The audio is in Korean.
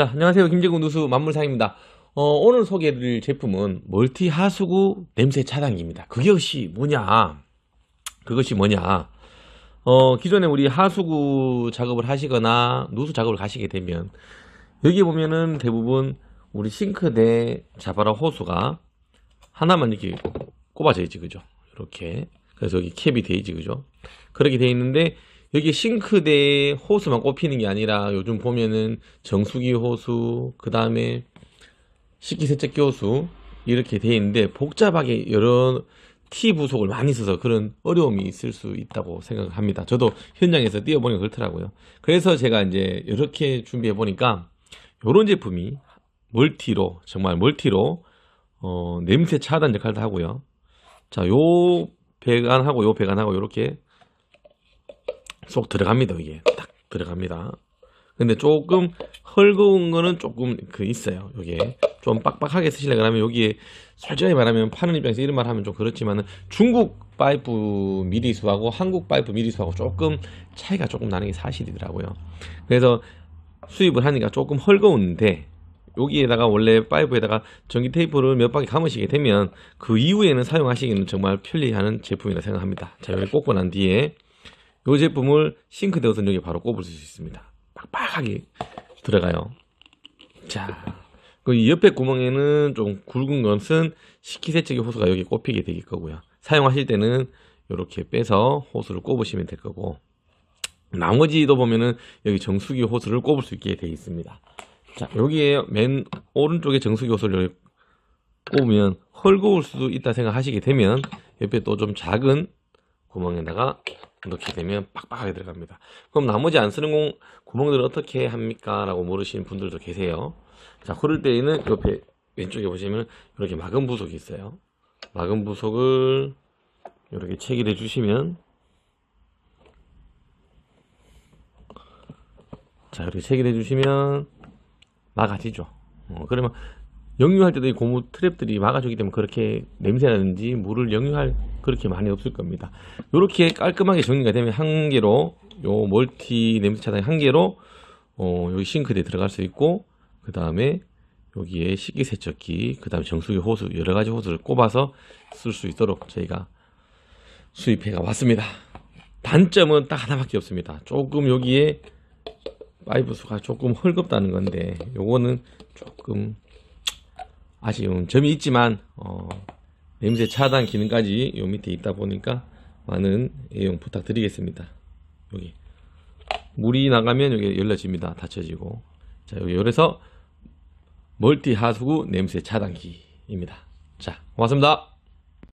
자, 안녕하세요. 김재구 누수 만물상입니다. 어, 오늘 소개해드릴 제품은 멀티 하수구 냄새 차단기입니다. 그것이 뭐냐? 그것이 뭐냐? 어, 기존에 우리 하수구 작업을 하시거나 누수 작업을 가시게 되면 여기 보면은 대부분 우리 싱크대 자바라 호수가 하나만 이렇게 꼽아져 있지, 그죠? 이렇게. 그래서 여기 캡이 돼 있지, 그죠? 그렇게 돼 있는데 여기 싱크대 호수만 꼽히는 게 아니라 요즘 보면은 정수기 호수, 그 다음에 식기세척기 호수 이렇게 돼 있는데 복잡하게 여러 T 부속을 많이 써서 그런 어려움이 있을 수 있다고 생각합니다. 저도 현장에서 뛰어보니까 그렇더라고요. 그래서 제가 이제 이렇게 준비해 보니까 이런 제품이 멀티로 정말 멀티로 어, 냄새 차단 역할도 하고요. 자, 요 배관하고 요 배관하고 이렇게 쏙 들어갑니다. 이게 딱 들어갑니다. 근데 조금 헐거운 거는 조금 그 있어요. 요게 좀 빡빡하게 쓰시려고 하면 여기에 솔직하게 말하면 파는 입장에서 이런 말 하면 좀 그렇지만은 중국 파이프 미리수하고 한국 파이프 미리수하고 조금 차이가 조금 나는 게 사실이더라고요. 그래서 수입을 하니까 조금 헐거운데 여기에다가 원래 파이프에다가 전기 테이프를 몇 바퀴 감으시게 되면 그 이후에는 사용하시기는 정말 편리한 제품이라 생각합니다. 자, 여기 꽂고 난 뒤에 이 제품을 싱크대 우선 여기 바로 꼽을 수 있습니다. 빡빡하게 들어가요. 자, 그 옆에 구멍에는 좀 굵은 것은 식기세척기 호수가 여기 꼽히게 될 거고요. 사용하실 때는 이렇게 빼서 호수를 꼽으시면 될 거고 나머지도 보면은 여기 정수기 호수를 꼽을 수 있게 되어 있습니다. 자, 여기에 맨 오른쪽에 정수기 호수를 꼽으면 헐거울 수도 있다 생각하시게 되면 옆에 또 좀 작은 구멍에다가 넣게 되면 빡빡하게 들어갑니다. 그럼 나머지 안 쓰는 공, 구멍들은 어떻게 합니까? 라고 물으시는 분들도 계세요. 자, 그럴 때에는 옆에 왼쪽에 보시면 이렇게 막은 부속이 있어요. 막은 부속을 이렇게 체결해 주시면 자, 이렇게 체결해 주시면 막아지죠. 어, 그러면 영유할 때도 이 고무 트랩들이 막아주기 때문에 그렇게 냄새나는지 물을 영유할 그렇게 많이 없을 겁니다. 이렇게 깔끔하게 정리가 되면 한 개로 요 멀티 냄새 차단기 한 개로 어, 여기 싱크대에 들어갈 수 있고 그 다음에 여기에 식기세척기 그 다음에 정수기 호수 여러 가지 호수를 꼽아서 쓸 수 있도록 저희가 수입해 가 왔습니다. 단점은 딱 하나밖에 없습니다. 조금 여기에 파이브 수가 조금 헐겁다는 건데 요거는 조금 아쉬운 점이 있지만 어, 냄새 차단 기능까지 요 밑에 있다 보니까 많은 애용 부탁드리겠습니다. 여기 물이 나가면 여기 열려집니다. 닫혀지고 자 여기 열어서 멀티 하수구 냄새 차단기입니다. 자 고맙습니다.